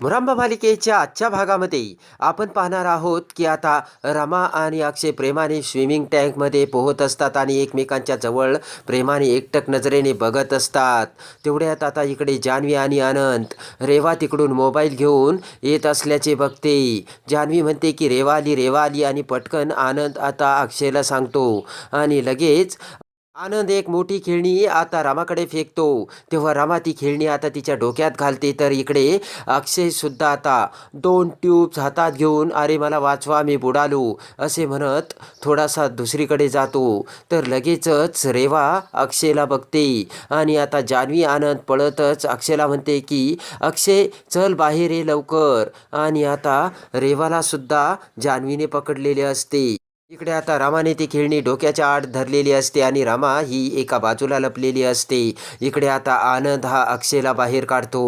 मुरांबा मालिकेच्या आजच्या भागामध्ये आपण पाहणार आहोत की आता रमा आणि अक्षय प्रेमाने स्विमिंग टँकमध्ये पोहत असतात आणि एकमेकांच्या जवळ प्रेमाने एकटक नजरेने बघत असतात. तेवढ्यात आता इकडे जान्हवी आणि अनंत रेवा तिकडून मोबाईल घेऊन येत असल्याचे बघते. जान्हवी म्हणते की रेवा आली रेवा आली आणि पटकन आनंद आता अक्षयला सांगतो. आणि लगेच आनंद एक मोठी खेळणी आता रामाकडे फेकतो. तेव्हा रामा ती खेळणी आता तिच्या डोक्यात घालते. तर इकडे अक्षय सुद्धा आता दोन ट्यूब्स हातात घेऊन अरे मला वाचवा मी बुडालो असे म्हणत थोडासा दुसरीकडे जातो. तर लगेचच रेवा अक्षयला बघते. आणि आता जान्हवी आनंद पळतच अक्षयला म्हणते की अक्षय चल बाहेर ये लवकर. आणि आता रेवाला सुद्धा जान्हवीने पकडलेले असते. इकडे आता रामाने ती खेळणी डोक्याच्या आड धरलेली असते आणि रामा ही एका बाजूला लपलेली असते. इकडे आता आनंद हा अक्षयला बाहेर काढतो.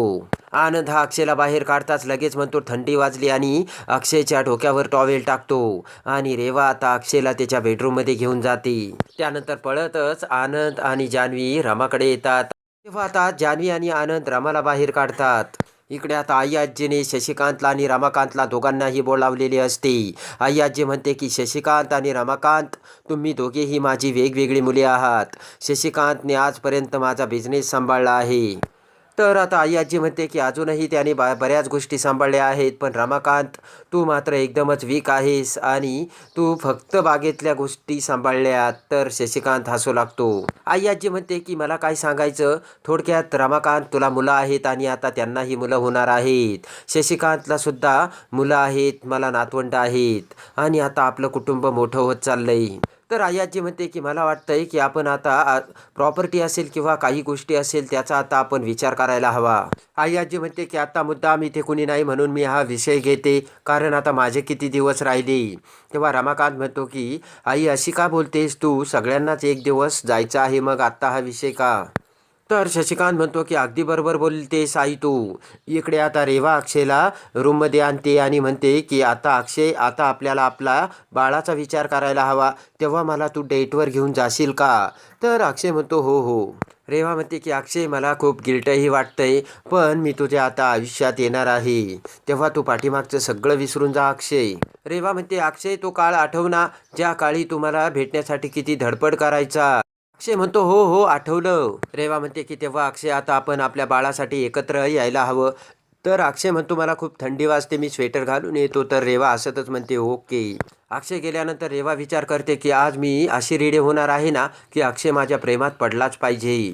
आनंद हा अक्षयला बाहेर काढताच लगेच म्हणतो थंडी वाजली आणि अक्षयच्या डोक्यावर टॉवेल टाकतो. आणि रेवा आता अक्षयला त्याच्या बेडरूममध्ये घेऊन जाते. त्यानंतर पळतच आनंद आणि जान्हवी रामाकडे येतात. तेव्हा आता जान्हवी आणि आनंद रामाला बाहेर काढतात. इकडे आता आई आजीने शशिकांतला आणि रमाकांतला दोघांनाही बोलावलेले असते. आई आजी म्हणते की शशिकांत आणि रमाकांत तुम्ही दोघेही माझी वेगवेगळी मुले आहात. शशिकांतने आजपर्यंत माझा बिझनेस सांभाळला आहे. तर आता आई आजी म्हणते की अजूनही त्याने बा बऱ्याच गोष्टी सांभाळल्या आहेत पण रमाकांत तू मात्र एकदमच वीक आहेस आणि तू फक्त बागेतल्या गोष्टी सांभाळल्या तर शशिकांत हसू लागतो. आई आजी म्हणते की मला काय सांगायचं? थोडक्यात रमाकांत तुला मुलं आहेत आणि आता त्यांनाही मुलं होणार आहेत. शशिकांतला सुद्धा मुलं आहेत मला नातवंड आहेत आणि आता आपलं कुटुंब मोठं होत चाललंय. तर आयाजी म्हणते की मला वाटतंय की आपण आता प्रॉपर्टी असेल किंवा काही गोष्टी असेल त्याचा आता आपण विचार करायला हवा. आयाजी म्हणते की आता मुद्दा मी इथे कुणी नाही म्हणून मी हा विषय घेते कारण आता माझे किती दिवस राहिले. तेव्हा रमाकांत म्हणतो की आई अशी का बोलतेस तू? सगळ्यांनाच एक दिवस जायचं आहे मग आत्ता हा विषय का? तर शशिकांत म्हणतो की अगदी बरोबर बोलतेस आई तू. इकडे आता रेवा अक्षयला रूममध्ये आणते आणि म्हणते की आता अक्षय आता आपल्याला आपला बाळाचा विचार करायला हवा. तेव्हा मला तू डेटवर घेऊन जाशील का? तर अक्षय म्हणतो हो हो. रेवा म्हणते की अक्षय मला खूप गिल्टही वाटतंय पण मी तुझ्या आता आयुष्यात येणार आहे. तेव्हा तू पाठीमागचं सगळं विसरून जा अक्षय. रेवा म्हणते अक्षय तो काळ आठव ना. ज्या काळी तुम्हाला भेटण्यासाठी किती धडपड करायचा. अक्षय म्हणतो हो हो आठवलं. रेवा म्हणते की तेव्हा अक्षय आता आपण आपल्या बाळासाठी एकत्र यायला हवं. तर अक्षय म्हणतो मला खूप थंडी वाजते मी स्वेटर घालून येतो. तर रेवा असतच म्हणते ओके. अक्षय गेल्यानंतर रेवा विचार करते की आज मी अशी रेडी होणार आहे ना की अक्षय माझ्या प्रेमात पडलाच पाहिजे.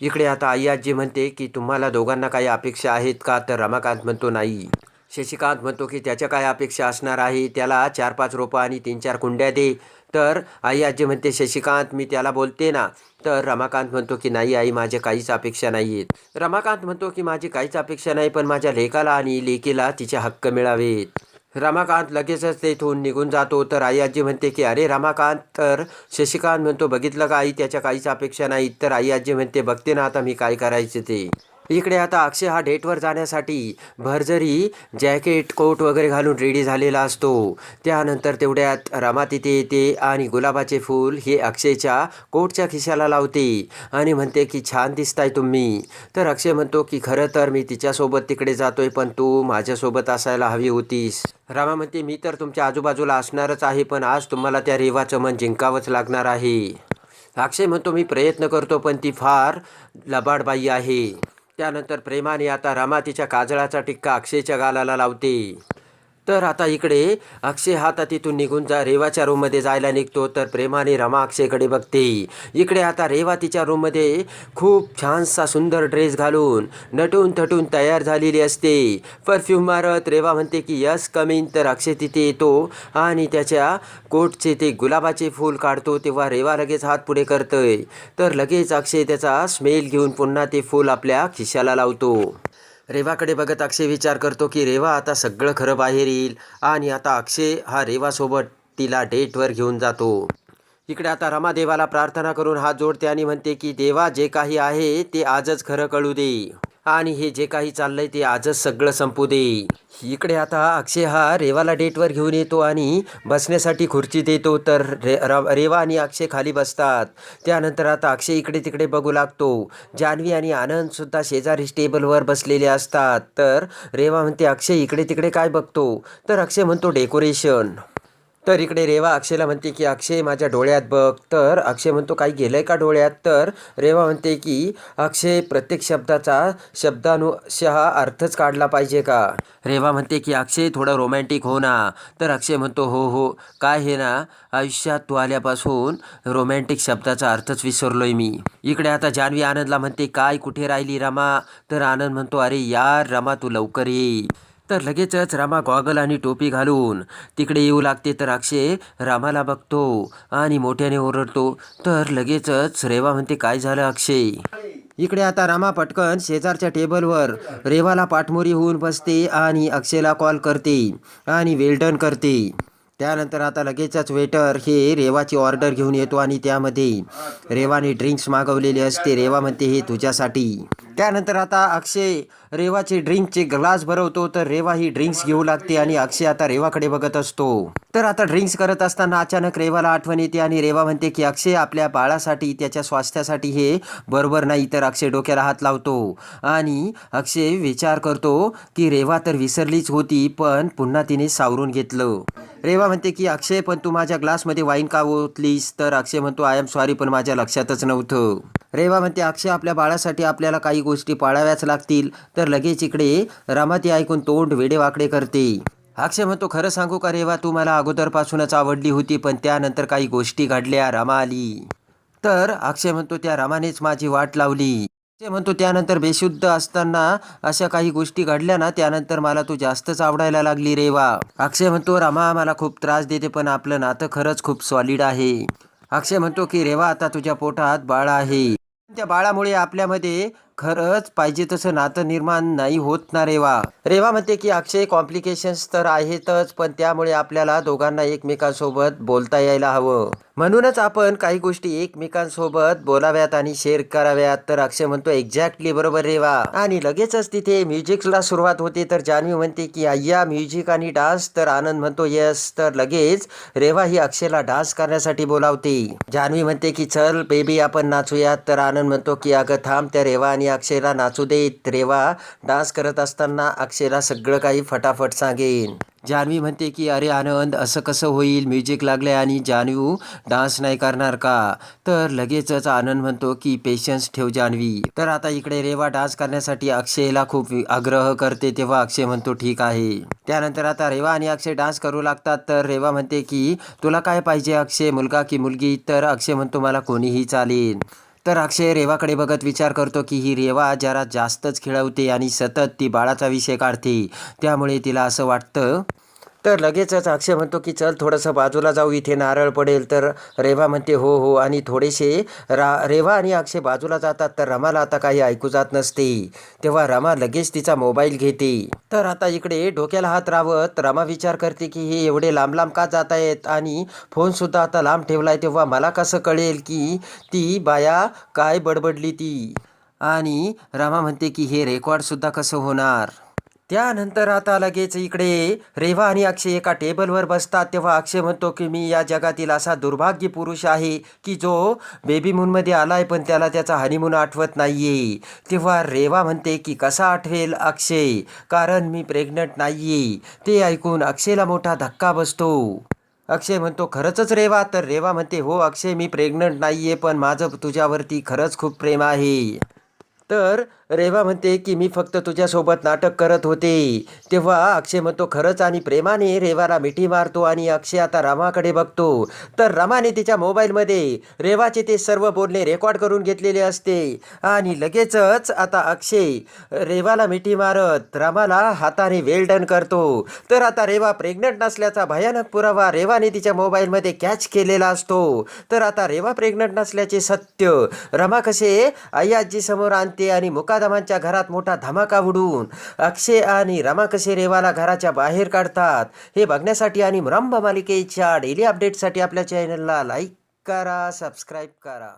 इकडे आता आई आजी म्हणते की तुम्हाला दोघांना काही अपेक्षा आहेत का? तर रमाकांत म्हणतो नाही. शशिकांत म्हणतो की त्याच्या काय अपेक्षा असणार आहे? त्याला चार पाच रोपं आणि तीन चार कुंड्या दे. तर आई आजी म्हणते शशिकांत मी त्याला बोलते ना. तर रमाकांत म्हणतो की नाही आई माझ्या काहीच अपेक्षा नाही आहेत रमाकांत म्हणतो की माझी काहीच अपेक्षा नाही पण माझ्या लेकाला आणि लेकीला तिचे हक्क मिळावेत. रमाकांत लगेचच तेथून निघून जातो. तर आई आजी म्हणते की अरे रमाकांत तर शशिकांत म्हणतो बघितलं का आई त्याच्या काहीच अपेक्षा नाहीत. तर आई आजी म्हणते बघते ना आता मी काय करायचं ते. इकडे आता अक्षय हा डेटवर जाण्यासाठी भरजरी जॅकेट कोट वगैरे घालून रेडी झालेला असतो. त्यानंतर तेवढ्यात रमा तिथे येते आणि गुलाबाचे फूल हे अक्षयच्या कोटच्या खिशाला लावते आणि म्हणते की छान दिसताय तुम्ही. तर अक्षय म्हणतो की खरं तर मी तिच्यासोबत तिकडे जातोय पण तू माझ्यासोबत असायला हवी होतीस. रामा म्हणते मी तर तुमच्या आजूबाजूला असणारच आहे पण आज तुम्हाला त्या रेवाचं मन जिंकावंच लागणार आहे. अक्षय म्हणतो मी प्रयत्न करतो पण ती फार लबाडबाई आहे. त्यानंतर प्रेमाने आता रमा तिच्या काजळाचा टिक्का अक्षयच्या गालाला लावते. तर आता इकडे अक्षय हाता तिथून निघून जा. रेवाच्या रूममध्ये जायला निघतो. तर प्रेमाने रमा अक्षयकडे बघते. इकडे आता रेवा तिच्या रूममध्ये खूप छानसा सुंदर ड्रेस घालून नटून थटून तयार झालेली असते. परफ्यूम मारत रेवा म्हणते की यस कमीन तर अक्षय तिथे येतो आणि त्याच्या कोटचे ते गुलाबाचे फूल काढतो. तेव्हा रेवा लगेच हात पुढे करतोय. तर लगेच अक्षय त्याचा स्मेल घेऊन पुन्हा ते फूल आपल्या खिशाला लावतो. रेवाकडे बघत अक्षय विचार करतो की रेवा आता सगळं खरं बाहेर येईल आणि आता अक्षय हा रेवासोबत तिला डेटवर घेऊन जातो. इकडे आता रमादेवाला प्रार्थना करून हात जोडते आणि म्हणते की देवा जे काही आहे ते आजच खरं कळू दे. आणि हे जे काही चाललंय ते आजच सगळं संपू दे. इकडे आता अक्षय हा रेवाला डेटवर घेऊन येतो आणि बसण्यासाठी खुर्ची देतो तर रे रेवा आणि अक्षय खाली बसतात. त्यानंतर आता अक्षय इकडे तिकडे बघू लागतो. जान्हवी आणि आनंदसुद्धा शेजारी टेबलवर बसलेले असतात. तर रेवा म्हणते अक्षय इकडे तिकडे काय बघतो? तर अक्षय म्हणतो डेकोरेशन. तर इकडे रेवा अक्षयला म्हणते की अक्षय माझ्या डोळ्यात बघ. तर अक्षय म्हणतो काही गेलंय का डोळ्यात? तर रेवा म्हणते की अक्षय प्रत्येक शब्दाचा शब्दानुशः अर्थच काढला पाहिजे का? रेवा म्हणते की अक्षय थोडं रोमॅन्टिक हो ना. तर अक्षय म्हणतो हो हो. काय हे ना आयुष्यात तू आल्यापासून रोमॅन्टिक शब्दाचा अर्थच विसरलोय मी. इकडे आता जान्हवी आनंदला म्हणते काय कुठे राहिली रमा? तर आनंद म्हणतो अरे यार रमा तू लवकर ये. तर लगेचच रामा गॉगल आणि टोपी घालून तिकडे येऊ लागते तर अक्षय रामाला बघतो आणि मोठ्याने ओरडतो. तर लगेचच रेवा म्हणते काय झालं अक्षय? इकडे आता रामा पटकन शेजारच्या टेबलवर रेवाला पाठमोरी होऊन बसते आणि अक्षयला कॉल करते आणि वेल्डन करते. त्यानंतर आता लगेचच वेटर हे रेवाची ऑर्डर घेऊन येतो आणि त्यामध्ये रेवाने ड्रिंक्स मागवलेले असते. रेवा म्हणते हे तुझ्यासाठी. त्यानंतर आता अक्षय रेवाचे ड्रिंकचे ग्लास भरवतो तर रेवा ही ड्रिंक्स घेऊ लागते आणि अक्षय आता रेवाकडे बघत असतो. तर आता ड्रिंक्स करत असताना अचानक रेवाला आठवण येते आणि रेवा म्हणते की अक्षय आपल्या बाळासाठी त्याच्या स्वास्थ्यासाठी हे बरोबर नाही. तर अक्षय डोक्याला हात लावतो आणि अक्षय विचार करतो की रेवा तर विसरलीच होती पण पुन्हा तिने सावरून घेतलं. रेवा म्हणते की अक्षय पण तू माझ्या ग्लासमध्ये वाईन का ओतलीस? तर अक्षय म्हणतो आय एम सॉरी पण माझ्या लक्षातच नव्हतं. रेवा म्हणते अक्षय आपल्या बाळासाठी आपल्याला काही गोष्टी पाळाव्याच लागतील तर लगेच इकडे रमा ती ऐकून तोंड वेडेवाकडे करते. अक्षय म्हणतो खरं सांगू का रेवा तू मला अगोदरपासूनच आवडली होती पण त्यानंतर काही गोष्टी घडल्या रामा आली तर अक्षय म्हणतो त्या रामानेच माझी वाट लावली. अक्षय म्हणतो त्यानंतर बेशुद्ध असताना अशा काही गोष्टी घडल्या ना त्यानंतर मला तू जास्तच आवडायला लागली रेवा अक्षय म्हणतो रामा मला खूप त्रास देते पण आपलं नातं खरंच खूप सॉलिड आहे. अक्षय म्हणतो की रेवा आता तुझ्या पोटात बाळ आहे. त्या बाळामुळे आपल्यामध्ये खरंच पाहिजे तसं नातं निर्माण नाही होत ना रेवा. रेवा म्हणते की अक्षय कॉम्प्लिकेशन्स तर आहेतच पण त्यामुळे आपल्याला दोघांना एकमेकांसोबत बोलता यायला हवं. म्हणूनच आपण काही गोष्टी एकमेकांसोबत बोलाव्यात आणि शेअर कराव्यात. तर अक्षय म्हणतो एक्झॅक्टली बरोबर रेवा. आणि लगेचच तिथे म्युझिकला सुरुवात होते. तर जान्हवी म्हणते की अय्या म्युझिक आणि डान्स. तर आनंद म्हणतो येस तर लगेच रेवा ही अक्षयला डान्स करण्यासाठी बोलावते. जान्हवी म्हणते की चल बेबी आपण नाचूयात. तर आनंद म्हणतो की अगं थांब त्या रेवा आणि अक्षयला नाचू देत. रेवा डान्स करत असताना अक्षयला सगळं काही फटाफट सांगेन. जान्हवी म्हणते की अरे आनंद असं कसं होईल? म्युझिक लागले आणि जान्हवी डान्स नाही करणार का? तर लगेचच आनंद म्हणतो की पेशन्स ठेव जान्हवी तर आता इकडे रेवा डान्स करण्यासाठी अक्षयला खूप आग्रह करते तेव्हा अक्षय म्हणतो ठीक आहे. त्यानंतर आता रेवा आणि अक्षय डान्स करू लागतात. तर रेवा म्हणते की तुला काय पाहिजे अक्षय? मुलगा की मुलगी? तर अक्षय म्हणतो मला कोणीही चालेल. तर अक्षय रेवाकडे बघत विचार करतो की ही रेवा जरा जास्तच खेळवते आणि सतत ती बाळाचा विषय काढते. त्यामुळे तिला असं वाटतं तर लगेचच अक्षय म्हणतो की चल थोडंसं बाजूला जाऊ इथे नारळ पडेल. तर रेवा म्हणते हो हो. आणि थोडेसे रा रेवा आणि अक्षय बाजूला जातात. तर रमाला आता काही ऐकू जात नसते. तेव्हा रमा लगेच तिचा मोबाईल घेते. तर आता इकडे डोक्याला हात रावत रमा विचार करते की हे एवढे लांब लांब का जात आहेत? आणि फोनसुद्धा आता लांब ठेवला आहे तेव्हा मला कसं कळेल की ती बाया काय बडबडली ती? आणि रमा म्हणते की हे रेकॉर्डसुद्धा कसं होणार? त्यानंतर आता लगेच इकडे रेवा आणि अक्षय एका टेबलवर बसतात. तेव्हा अक्षय म्हणतो की मी या जगातील असा दुर्भाग्य पुरुष आहे की जो बेबी मूनमध्ये आलाय पण त्याला त्याचा हनीमून आठवत नाहीये. तेव्हा रेवा म्हणते की कसा आठवेल अक्षय? कारण मी प्रेग्नंट नाहीये. ते ऐकून अक्षयला मोठा धक्का बसतो. अक्षय म्हणतो खरंच रेवा. तर रेवा म्हणते हो अक्षय मी प्रेग्नंट नाहीये पण माझं तुझ्यावरती खरंच खूप प्रेम आहे. तर रेवा म्हणते की मी फक्त तुझ्यासोबत नाटक करत होते. तेव्हा अक्षय म्हणतो खरंच आणि प्रेमाने रेवाला मिठी मारतो आणि अक्षय आता रमाकडे बघतो. तर रमाने तिच्या मोबाईलमध्ये रेवाचे ते सर्व बोलणे रेकॉर्ड करून घेतलेले असते. आणि लगेचच आता अक्षय रेवाला मिठी मारत रामाला हाताने वेल डन करतो. तर आता रेवा प्रेग्नंट नसल्याचा भयानक पुरावा रेवाने तिच्या मोबाईलमध्ये कॅच केलेला असतो. तर आता रेवा प्रेग्नंट नसल्याचे सत्य. रमा कसे? आई आजी समोर आणते आणि मुकादमांच्या घरात मोठा धमाका उडून अक्षय आणि रमा कसे रेवाला घराच्या बाहेर काढतात हे बघण्यासाठी आणि रंभ मालिकेच्या डेली अपडेटसाठी आपल्या चॅनलला लाईक करा सबस्क्राईब करा.